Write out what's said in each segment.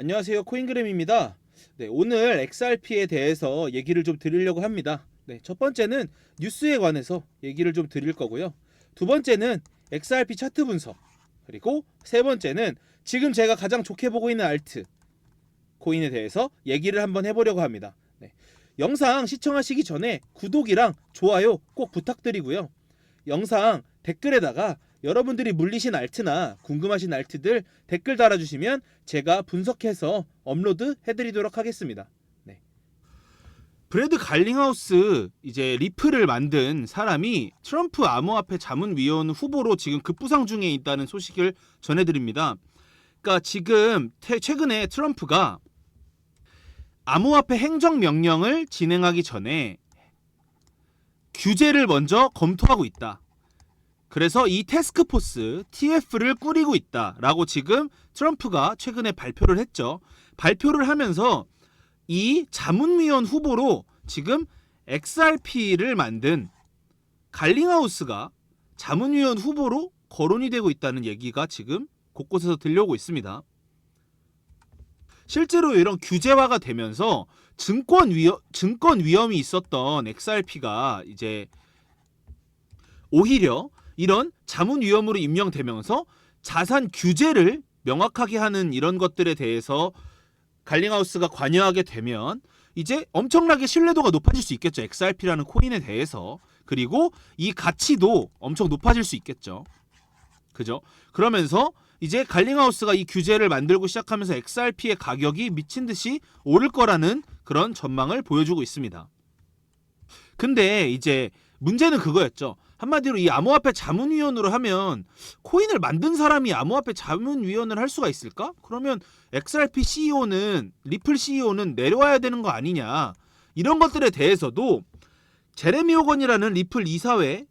안녕하세요. 코인그램입니다. 네, 오늘 XRP에 대해서 얘기를 좀 드리려고 합니다. 네, 첫 번째는 뉴스에 관해서 얘기를 좀 드릴 거고요. 두 번째는 XRP 차트 분석. 그리고 세 번째는 지금 제가 가장 좋게 보고 있는 알트 코인에 대해서 얘기를 한번 해보려고 합니다. 네, 영상 시청하시기 전에 구독이랑 좋아요 꼭 부탁드리고요. 영상 댓글에다가 여러분들이 물리신 알트나 궁금하신 알트들 댓글 달아주시면 제가 분석해서 업로드 해드리도록 하겠습니다. 네. 브래드 갈링하우스 이제 리플을 만든 사람이 트럼프 암호화폐 자문위원 후보로 지금 급부상 중에 있다는 소식을 전해드립니다. 그러니까 지금 태- 최근에 트럼프가 암호화폐 행정명령을 진행하기 전에 규제를 먼저 검토하고 있다. 그래서 이 테스크포스 TF를 꾸리고 있다라고 지금 트럼프가 최근에 발표를 했죠. 발표를 하면서 이 자문위원 후보로 지금 XRP를 만든 갈링하우스가 자문위원 후보로 거론이 되고 있다는 얘기가 지금 곳곳에서 들려오고 있습니다. 실제로 이런 규제화가 되면서 증권 위험 증권 위험이 있었던 XRP가 이제 오히려 이런 자문 위험으로 임명되면서 자산 규제를 명확하게 하는 이런 것들에 대해서 갈링하우스가 관여하게 되면 이제 엄청나게 신뢰도가 높아질 수 있겠죠. XRP라는 코인에 대해서. 그리고 이 가치도 엄청 높아질 수 있겠죠. 그죠? 그러면서 이제 갈링하우스가 이 규제를 만들고 시작하면서 XRP의 가격이 미친 듯이 오를 거라는 그런 전망을 보여주고 있습니다. 근데 이제 문제는 그거였죠. 한마디로 이 암호화폐 자문위원으로 하면 코인을 만든 사람이 암호화폐 자문위원을 할 수가 있을까? 그러면 XRP CEO는 리플 CEO는 내려와야 되는 거 아니냐? 이런 것들에 대해서도 제레미 호건이라는 리플 이사회에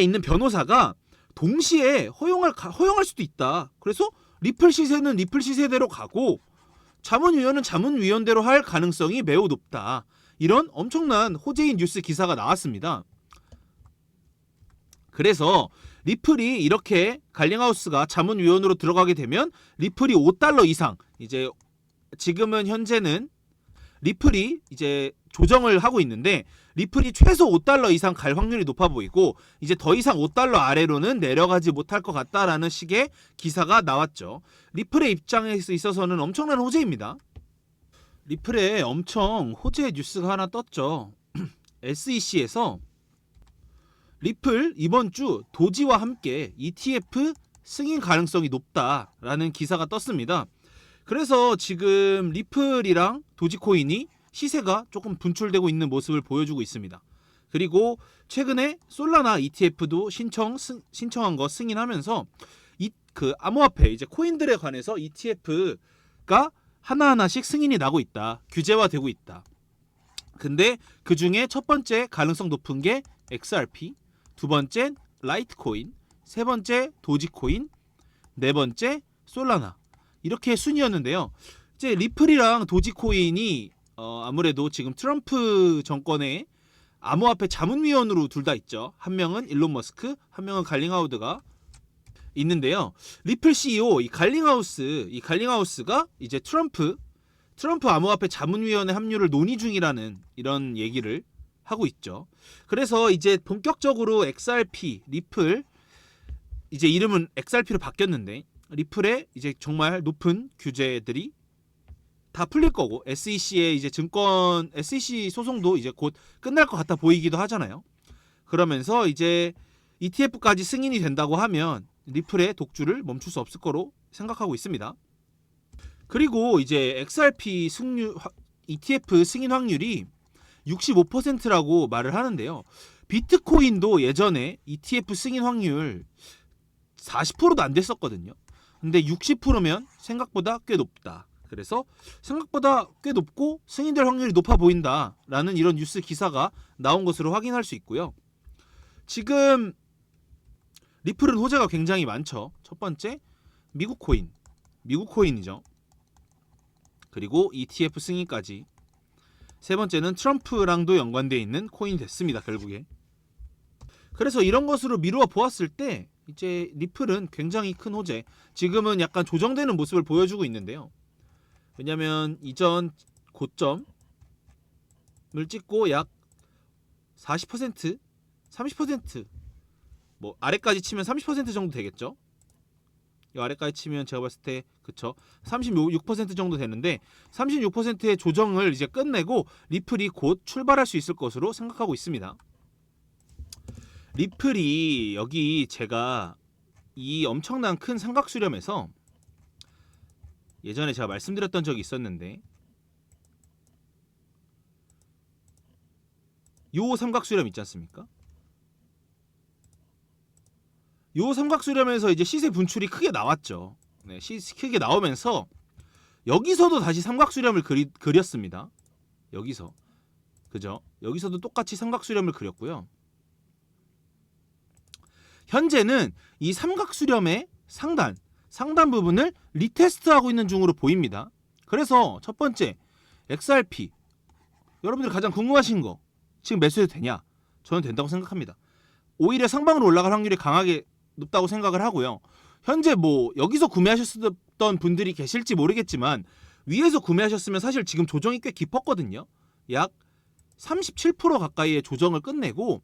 있는 변호사가 동시에 허용할 가- 허용할 수도 있다. 그래서 리플 시세는 리플 시세대로 가고 자문위원은 자문위원대로 할 가능성이 매우 높다. 이런 엄청난 호재인 뉴스 기사가 나왔습니다. 그래서 리플이 이렇게 갈링하우스가 자문위원으로 들어가게 되면 리플이 5달러 이상 이제 지금은 현재는 리플이 이제 조정을 하고 있는데 리플이 최소 5달러 이상 갈 확률이 높아 보이고 이제 더 이상 5달러 아래로는 내려가지 못할 것 같다라는 식의 기사가 나왔죠. 리플의 입장에 있어서는 엄청난 호재입니다. 리플에 엄청 호재 뉴스가 하나 떴죠. SEC에서 리플 이번 주 도지와 함께 ETF 승인 가능성이 높다라는 기사가 떴습니다. 그래서 지금 리플이랑 도지코인이 시세가 조금 분출되고 있는 모습을 보여주고 있습니다. 그리고 최근에 솔라나 ETF도 신청 승, 신청한 거 승인하면서 이 그 암호화폐 이제 코인들에 관해서 ETF가 하나하나씩 승인이 나고 있다. 규제화되고 있다. 근데 그 중에 첫 번째 가능성 높은 게 XRP, 두 번째 라이트코인, 세 번째 도지코인, 네 번째 솔라나. 이렇게 순이었는데요. 이제 리플이랑 도지코인이 어, 아무래도 지금 트럼프 정권의 암호화폐 자문위원으로 둘 다 있죠. 한 명은 일론 머스크, 한 명은 갈링하우드가 있는데요. 리플 CEO 이 갈링하우스 이 갈링하우스가 이제 트럼프 트럼프 암호화폐 자문위원회 합류를 논의 중이라는 이런 얘기를 하고 있죠. 그래서 이제 본격적으로 XRP 리플 이제 이름은 XRP로 바뀌었는데 리플에 이제 정말 높은 규제들이 다 풀릴 거고 SEC의 이제 증권 SEC 소송도 이제 곧 끝날 것 같아 보이기도 하잖아요. 그러면서 이제 ETF까지 승인이 된다고 하면 리플의 독주를 멈출 수 없을 거로 생각하고 있습니다. 그리고 이제 XRP 승률 화- ETF 승인 확률이 65%라고 말을 하는데요. 비트코인도 예전에 ETF 승인 확률 40%도 안 됐었거든요. 근데 60%면 생각보다 꽤 높다. 그래서 생각보다 꽤 높고 승인될 확률이 높아 보인다라는 이런 뉴스 기사가 나온 것으로 확인할 수 있고요. 지금 리플은 호재가 굉장히 많죠. 첫 번째 미국 코인, 미국 코인이죠. 그리고 ETF 승인까지. 세 번째는 트럼프랑도 연관돼 있는 코인이 됐습니다. 결국에. 그래서 이런 것으로 미루어 보았을 때 이제 리플은 굉장히 큰 호재. 지금은 약간 조정되는 모습을 보여주고 있는데요. 왜냐면 이전 고점을 찍고 약 40%, 30% 뭐 아래까지 치면 30% 정도 되겠죠. 이 아래까지 치면 제가 봤을 때 그쵸 36% 정도 되는데 36%의 조정을 이제 끝내고 리플이 곧 출발할 수 있을 것으로 생각하고 있습니다. 리플이 여기 제가 이 엄청난 큰 삼각 수렴에서 예전에 제가 말씀드렸던 적이 있었는데 요 삼각 수렴 있지 않습니까? 요 삼각 수렴에서 이제 시세 분출이 크게 나왔죠. 네, 시 크게 나오면서 여기서도 다시 삼각 수렴을 그리, 그렸습니다. 여기서 그죠? 여기서도 똑같이 삼각 수렴을 그렸고요. 현재는 이 삼각 수렴의 상단 상단 부분을 리테스트하고 있는 중으로 보입니다. 그래서 첫 번째 XRP 여러분들 가장 궁금하신 거 지금 매수해도 되냐? 저는 된다고 생각합니다. 오히려 상방으로 올라갈 확률이 강하게 높다고 생각을 하고요. 현재 뭐 여기서 구매하셨던 분들이 계실지 모르겠지만 위에서 구매하셨으면 사실 지금 조정이 꽤 깊었거든요. 약 37% 가까이의 조정을 끝내고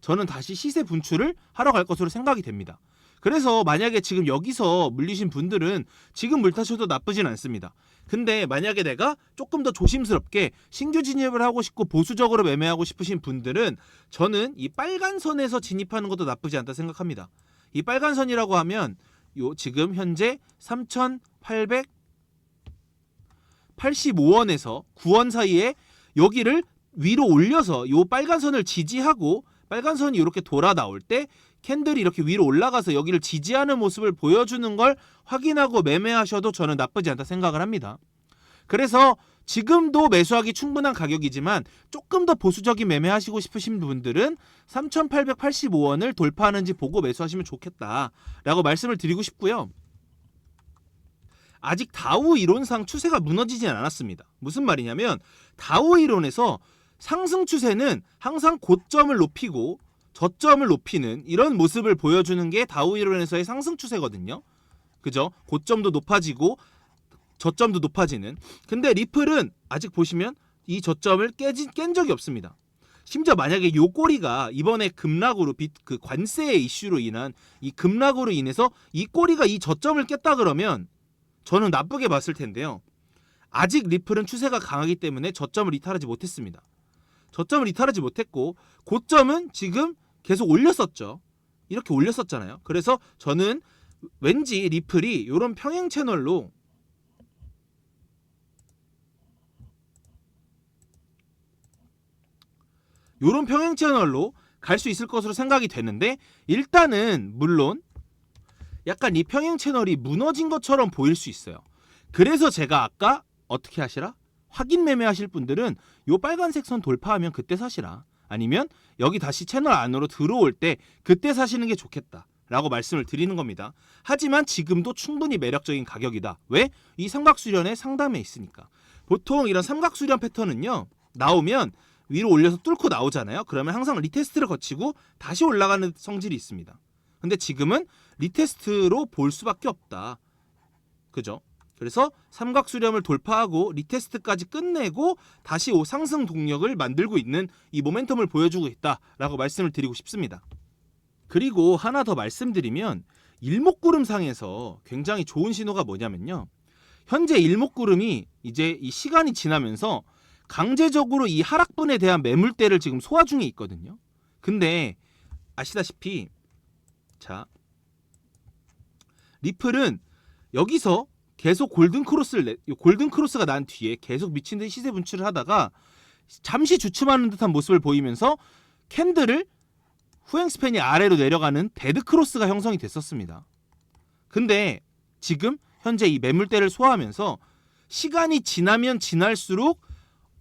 저는 다시 시세 분출을 하러 갈 것으로 생각이 됩니다. 그래서 만약에 지금 여기서 물리신 분들은 지금 물타셔도 나쁘진 않습니다. 근데 만약에 내가 조금 더 조심스럽게 신규 진입을 하고 싶고 보수적으로 매매하고 싶으신 분들은 저는 이 빨간 선에서 진입하는 것도 나쁘지 않다 생각합니다. 이 빨간 선이라고 하면 요 지금 현재 3,885원에서 9원 사이에 여기를 위로 올려서 요 빨간 선을 지지하고 빨간 선이 이렇게 돌아 나올 때 캔들이 이렇게 위로 올라가서 여기를 지지하는 모습을 보여주는 걸 확인하고 매매하셔도 저는 나쁘지 않다 생각을 합니다. 그래서 지금도 매수하기 충분한 가격이지만 조금 더 보수적인 매매하시고 싶으신 분들은 3,885원을 돌파하는지 보고 매수하시면 좋겠다라고 말씀을 드리고 싶고요. 아직 다우 이론상 추세가 무너지진 않았습니다. 무슨 말이냐면 다우 이론에서 상승 추세는 항상 고점을 높이고 저점을 높이는 이런 모습을 보여주는 게 다우 이론에서의 상승 추세거든요. 그죠? 고점도 높아지고 저점도 높아지는. 근데 리플은 아직 보시면 이 저점을 깨진 깬 적이 없습니다. 심지어 만약에 요 꼬리가 이번에 급락으로 빚, 그 관세의 이슈로 인한 이 급락으로 인해서 이 꼬리가 이 저점을 깼다 그러면 저는 나쁘게 봤을 텐데요. 아직 리플은 추세가 강하기 때문에 저점을 이탈하지 못했습니다. 저점을 이탈하지 못했고 고점은 지금 계속 올렸었죠. 이렇게 올렸었잖아요. 그래서 저는 왠지 리플이 이런 평행 채널로 이런 평행 채널로 갈 수 있을 것으로 생각이 되는데 일단은 물론 약간 이 평행 채널이 무너진 것처럼 보일 수 있어요. 그래서 제가 아까 어떻게 하시라? 확인 매매하실 분들은 요 빨간색 선 돌파하면 그때 사시라. 아니면 여기 다시 채널 안으로 들어올 때 그때 사시는 게 좋겠다. 라고 말씀을 드리는 겁니다. 하지만 지금도 충분히 매력적인 가격이다. 왜? 이 삼각수련의 상담에 있으니까. 보통 이런 삼각수련 패턴은요. 나오면 위로 올려서 뚫고 나오잖아요. 그러면 항상 리테스트를 거치고 다시 올라가는 성질이 있습니다. 근데 지금은 리테스트로 볼 수밖에 없다. 그죠? 그래서 삼각 수렴을 돌파하고 리테스트까지 끝내고 다시 오 상승 동력을 만들고 있는 이 모멘텀을 보여주고 있다라고 말씀을 드리고 싶습니다. 그리고 하나 더 말씀드리면 일목구름상에서 굉장히 좋은 신호가 뭐냐면요. 현재 일목구름이 이제 이 시간이 지나면서 강제적으로 이 하락분에 대한 매물대를 지금 소화 중에 있거든요. 근데 아시다시피 자 리플은 여기서 계속 골든 크로스를 내, 골든 크로스가 난 뒤에 계속 미친 듯이 시세 분출을 하다가 잠시 주춤하는 듯한 모습을 보이면서 캔들을 후행 스팬이 아래로 내려가는 데드 크로스가 형성이 됐었습니다. 근데 지금 현재 이 매물대를 소화하면서 시간이 지나면 지날수록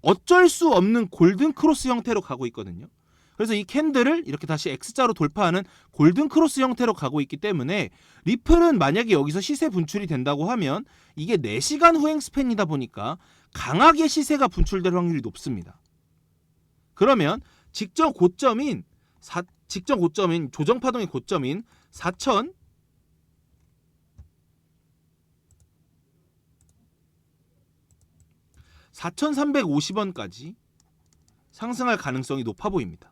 어쩔 수 없는 골든 크로스 형태로 가고 있거든요. 그래서 이 캔들을 이렇게 다시 X자로 돌파하는 골든 크로스 형태로 가고 있기 때문에 리플은 만약에 여기서 시세 분출이 된다고 하면 이게 4시간 후행 스팬이다 보니까 강하게 시세가 분출될 확률이 높습니다. 그러면 직전 고점인 사, 직전 고점인 조정 파동의 고점인 4천 4,350원까지 상승할 가능성이 높아 보입니다.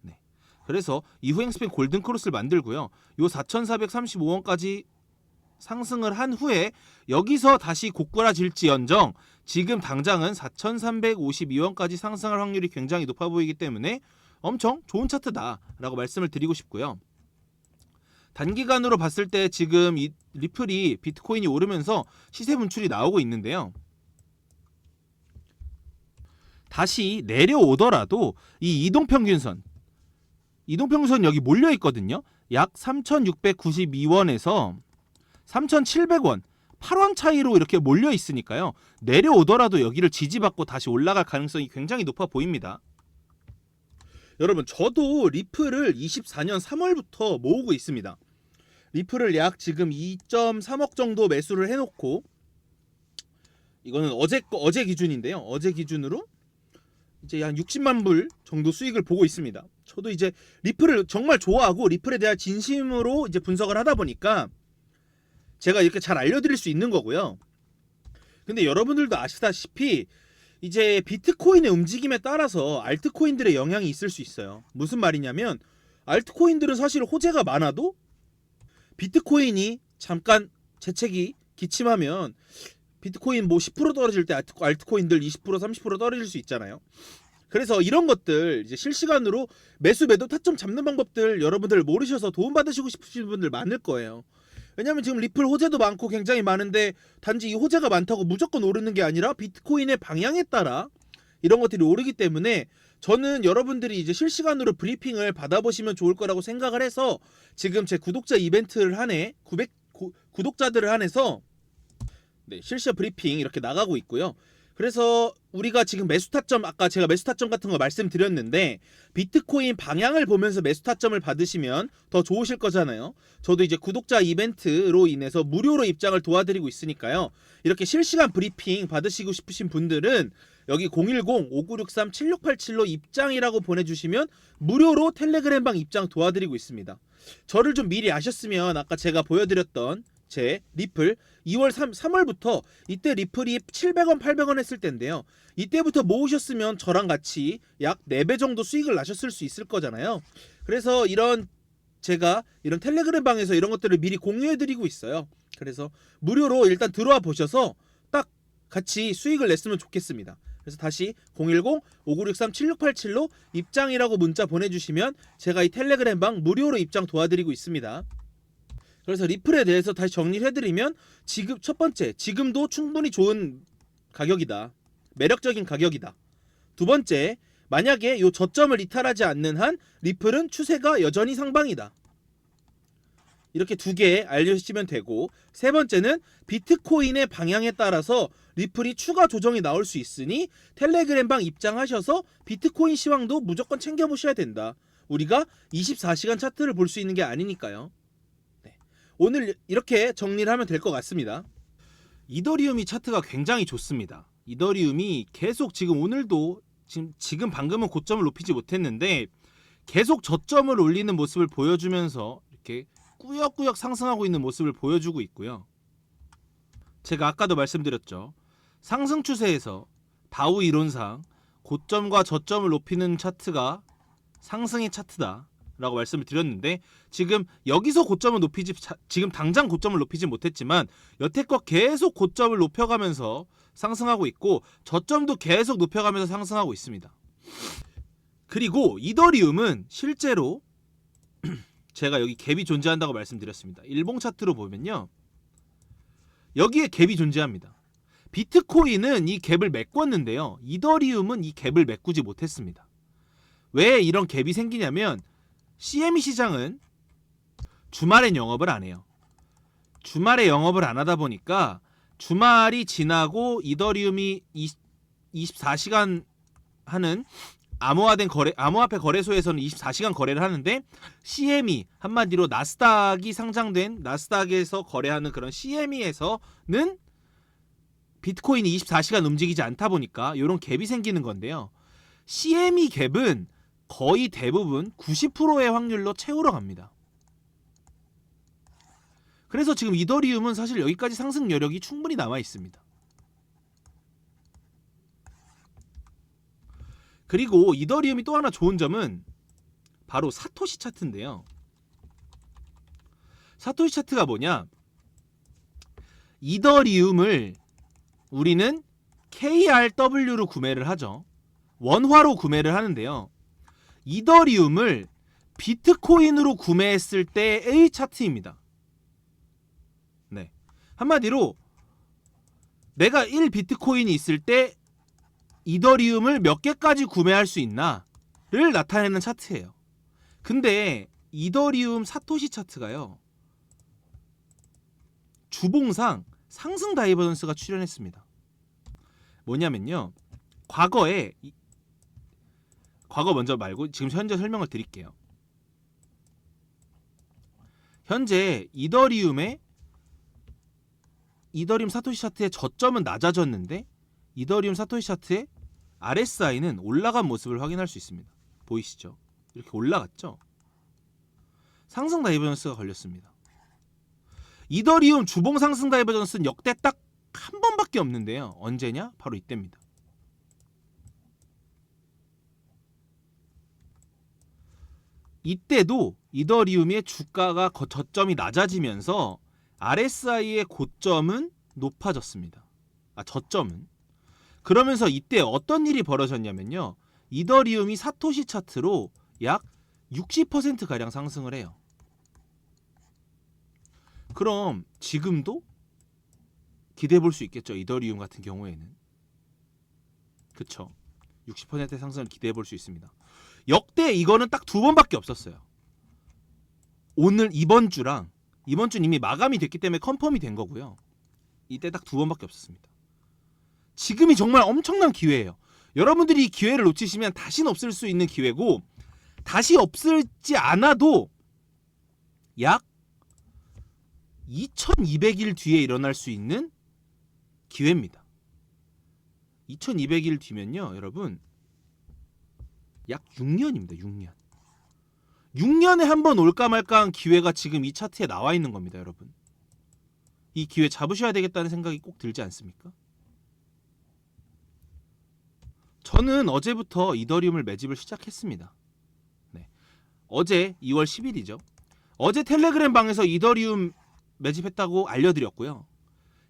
네. 그래서 이후 행스팬 골든 크로스를 만들고요. 요 4,435원까지 상승을 한 후에 여기서 다시 고꾸라질지언정 지금 당장은 4,352원까지 상승할 확률이 굉장히 높아 보이기 때문에 엄청 좋은 차트다라고 말씀을 드리고 싶고요. 단기간으로 봤을 때 지금 이 리플이 비트코인이 오르면서 시세 분출이 나오고 있는데요. 다시 내려오더라도 이 이동평균선 이동평균선 여기 몰려 있거든요. 약 3,692원에서 3,700원 8원 차이로 이렇게 몰려 있으니까요. 내려오더라도 여기를 지지받고 다시 올라갈 가능성이 굉장히 높아 보입니다. 여러분 저도 리플을 24년 3월부터 모으고 있습니다. 리플을 약 지금 2.3억 정도 매수를 해놓고 이거는 어제 거- 어제 기준인데요. 어제 기준으로 이제 한 60만 불 정도 수익을 보고 있습니다. 저도 이제 리플을 정말 좋아하고 리플에 대한 진심으로 이제 분석을 하다 보니까 제가 이렇게 잘 알려드릴 수 있는 거고요. 근데 여러분들도 아시다시피 이제 비트코인의 움직임에 따라서 알트코인들의 영향이 있을 수 있어요. 무슨 말이냐면 알트코인들은 사실 호재가 많아도 비트코인이 잠깐 재채기 기침하면 비트코인 뭐 10% 떨어질 때 알트- 알트코인들 20% 30% 떨어질 수 있잖아요. 그래서 이런 것들 이제 실시간으로 매수 매도 타점 잡는 방법들 여러분들 모르셔서 도움 받으시고 싶으신 분들 많을 거예요. 왜냐면 지금 리플 호재도 많고 굉장히 많은데 단지 이 호재가 많다고 무조건 오르는 게 아니라 비트코인의 방향에 따라 이런 것들이 오르기 때문에 저는 여러분들이 이제 실시간으로 브리핑을 받아보시면 좋을 거라고 생각을 해서 지금 제 구독자 이벤트를 한해 900 구, 구독자들을 한해서 네, 실시간 브리핑 이렇게 나가고 있고요. 그래서 우리가 지금 매수 타점 아까 제가 매수 타점 같은 거 말씀드렸는데 비트코인 방향을 보면서 매수 타점을 받으시면 더 좋으실 거잖아요. 저도 이제 구독자 이벤트로 인해서 무료로 입장을 도와드리고 있으니까요. 이렇게 실시간 브리핑 받으시고 싶으신 분들은 여기 010-5963-7687로 입장이라고 보내주시면 무료로 텔레그램방 입장 도와드리고 있습니다. 저를 좀 미리 아셨으면 아까 제가 보여드렸던 제 리플 2월 3, 3월부터 이때 리플이 700원 800원 했을 때인데요. 이때부터 모으셨으면 저랑 같이 약 4배 정도 수익을 나셨을 수 있을 거잖아요. 그래서 이런 제가 이런 텔레그램 방에서 이런 것들을 미리 공유해 드리고 있어요. 그래서 무료로 일단 들어와 보셔서 딱 같이 수익을 냈으면 좋겠습니다. 그래서 다시 010-5963-7687로 입장이라고 문자 보내주시면 제가 이 텔레그램 방 무료로 입장 도와드리고 있습니다. 그래서 리플에 대해서 다시 정리를 해드리면 지금 첫 번째 지금도 충분히 좋은 가격이다. 매력적인 가격이다. 두 번째 만약에 요 저점을 이탈하지 않는 한 리플은 추세가 여전히 상방이다. 이렇게 두 개 알려주시면 되고 세 번째는 비트코인의 방향에 따라서 리플이 추가 조정이 나올 수 있으니 텔레그램방 입장하셔서 비트코인 시황도 무조건 챙겨보셔야 된다. 우리가 24시간 차트를 볼 수 있는 게 아니니까요. 네. 오늘 이렇게 정리를 하면 될 것 같습니다. 이더리움이 차트가 굉장히 좋습니다. 이더리움이 계속 지금 오늘도 지금 지금 방금은 고점을 높이지 못했는데 계속 저점을 올리는 모습을 보여주면서 이렇게 꾸역꾸역 상승하고 있는 모습을 보여주고 있고요. 제가 아까도 말씀드렸죠. 상승 추세에서 다우 이론상 고점과 저점을 높이는 차트가 상승의 차트다 라고 말씀을 드렸는데 지금 여기서 고점을 높이지 자- 지금 당장 고점을 높이지 못했지만 여태껏 계속 고점을 높여가면서 상승하고 있고 저점도 계속 높여가면서 상승하고 있습니다. 그리고 이더리움은 실제로 제가 여기 갭이 존재한다고 말씀드렸습니다. 일봉 차트로 보면요. 여기에 갭이 존재합니다. 비트코인은 이 갭을 메꿨는데요. 이더리움은 이 갭을 메꾸지 못했습니다. 왜 이런 갭이 생기냐면 CME 시장은 주말엔 영업을 안 해요. 주말에 영업을 안 하다 보니까 주말이 지나고 이더리움이 24시간 하는 암호화된 거래 암호화폐 거래소에서는 24시간 거래를 하는데 CME 한마디로 나스닥이 상장된 나스닥에서 거래하는 그런 CME에서는 비트코인이 24시간 움직이지 않다 보니까 이런 갭이 생기는 건데요. CME 갭은 거의 대부분 90%의 확률로 채우러 갑니다. 그래서 지금 이더리움은 사실 여기까지 상승 여력이 충분히 남아 있습니다. 그리고 이더리움이 또 하나 좋은 점은 바로 사토시 차트인데요. 사토시 차트가 뭐냐? 이더리움을 우리는 KRW로 구매를 하죠. 원화로 구매를 하는데요. 이더리움을 비트코인으로 구매했을 때의 차트입니다. 네. 한마디로 내가 1 비트코인이 있을 때 이더리움을 몇 개까지 구매할 수 있나를 나타내는 차트예요. 근데 이더리움 사토시 차트가요. 주봉상 상승 다이버전스가 출현했습니다. 뭐냐면요. 과거에 이- 과거 먼저 말고 지금 현재 설명을 드릴게요. 현재 이더리움의 이더리움 사토시 차트의 저점은 낮아졌는데 이더리움 사토시 차트의 RSI는 올라간 모습을 확인할 수 있습니다. 보이시죠? 이렇게 올라갔죠? 상승 다이버전스가 걸렸습니다. 이더리움 주봉 상승 다이버전스는 역대 딱 한 번밖에 없는데요. 언제냐? 바로 이때입니다. 이때도 이더리움의 주가가 거- 저점이 낮아지면서 RSI의 고점은 높아졌습니다. 아, 저점은. 그러면서 이때 어떤 일이 벌어졌냐면요. 이더리움이 사토시 차트로 약 60% 가량 상승을 해요. 그럼 지금도 기대해 볼 수 있겠죠. 이더리움 같은 경우에는. 그쵸. 60%의 상승을 기대해 볼 수 있습니다. 역대 이거는 딱 두 번밖에 없었어요. 오늘 이번 주랑 이번 주는 이미 마감이 됐기 때문에 컨펌이 된 거고요. 이때 딱 두 번밖에 없었습니다. 지금이 정말 엄청난 기회예요. 여러분들이 이 기회를 놓치시면 다시는 없을 수 있는 기회고 다시 없을지 않아도 약 2200일 뒤에 일어날 수 있는 기회입니다. 2200일 뒤면요, 여러분. 약 6년입니다. 6년. 6년에 한 번 올까 말까 한 기회가 지금 이 차트에 나와 있는 겁니다, 여러분. 이 기회 잡으셔야 되겠다는 생각이 꼭 들지 않습니까? 저는 어제부터 이더리움을 매집을 시작했습니다. 네. 어제 2월 10일이죠. 어제 텔레그램 방에서 이더리움 매집했다고 알려드렸고요.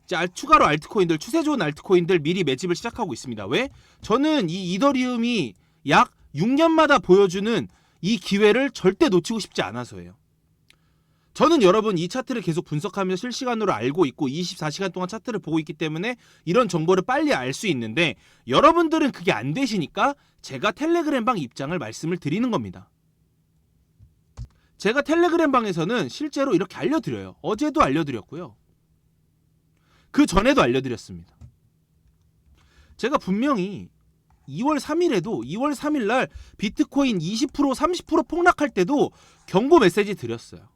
이제 알- 추가로 알트코인들 추세 좋은 알트코인들 미리 매집을 시작하고 있습니다. 왜? 저는 이 이더리움이 약 6년마다 보여주는 이 기회를 절대 놓치고 싶지 않아서예요. 저는 여러분 이 차트를 계속 분석하면서 실시간으로 알고 있고 24시간 동안 차트를 보고 있기 때문에 이런 정보를 빨리 알 수 있는데 여러분들은 그게 안 되시니까 제가 텔레그램 방 입장을 말씀을 드리는 겁니다. 제가 텔레그램 방에서는 실제로 이렇게 알려드려요. 어제도 알려드렸고요. 그 전에도 알려드렸습니다. 제가 분명히 2월 3일에도 2월 3일 날 비트코인 20% 30% 폭락할 때도 경고 메시지 드렸어요.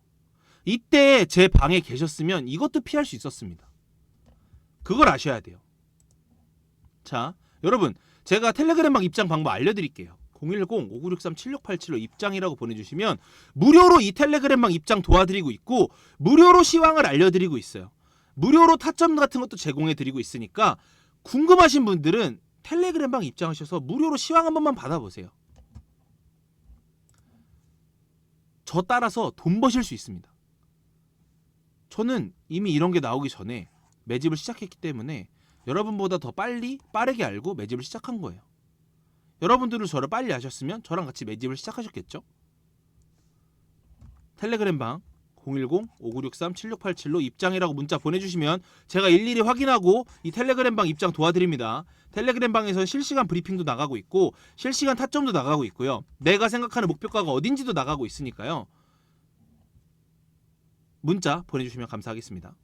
이때 제 방에 계셨으면 이것도 피할 수 있었습니다. 그걸 아셔야 돼요. 자, 여러분, 제가 텔레그램 방 입장 방법 알려드릴게요. 010-5963-7687로 입장이라고 보내주시면 무료로 이 텔레그램 방 입장 도와드리고 있고 무료로 시황을 알려드리고 있어요. 무료로 타점 같은 것도 제공해드리고 있으니까 궁금하신 분들은 텔레그램 방 입장하셔서 무료로 시황 한 번만 받아보세요. 저 따라서 돈 버실 수 있습니다. 저는 이미 이런 게 나오기 전에 매집을 시작했기 때문에 여러분보다 더 빨리 빠르게 알고 매집을 시작한 거예요. 여러분들은 저를 빨리 아셨으면 저랑 같이 매집을 시작하셨겠죠? 텔레그램 방 010-5963-7687로 입장이라고 문자 보내주시면 제가 일일이 확인하고 이 텔레그램 방 입장 도와드립니다. 텔레그램 방에서 실시간 브리핑도 나가고 있고 실시간 타점도 나가고 있고요. 내가 생각하는 목표가가 어딘지도 나가고 있으니까요. 문자 보내주시면 감사하겠습니다.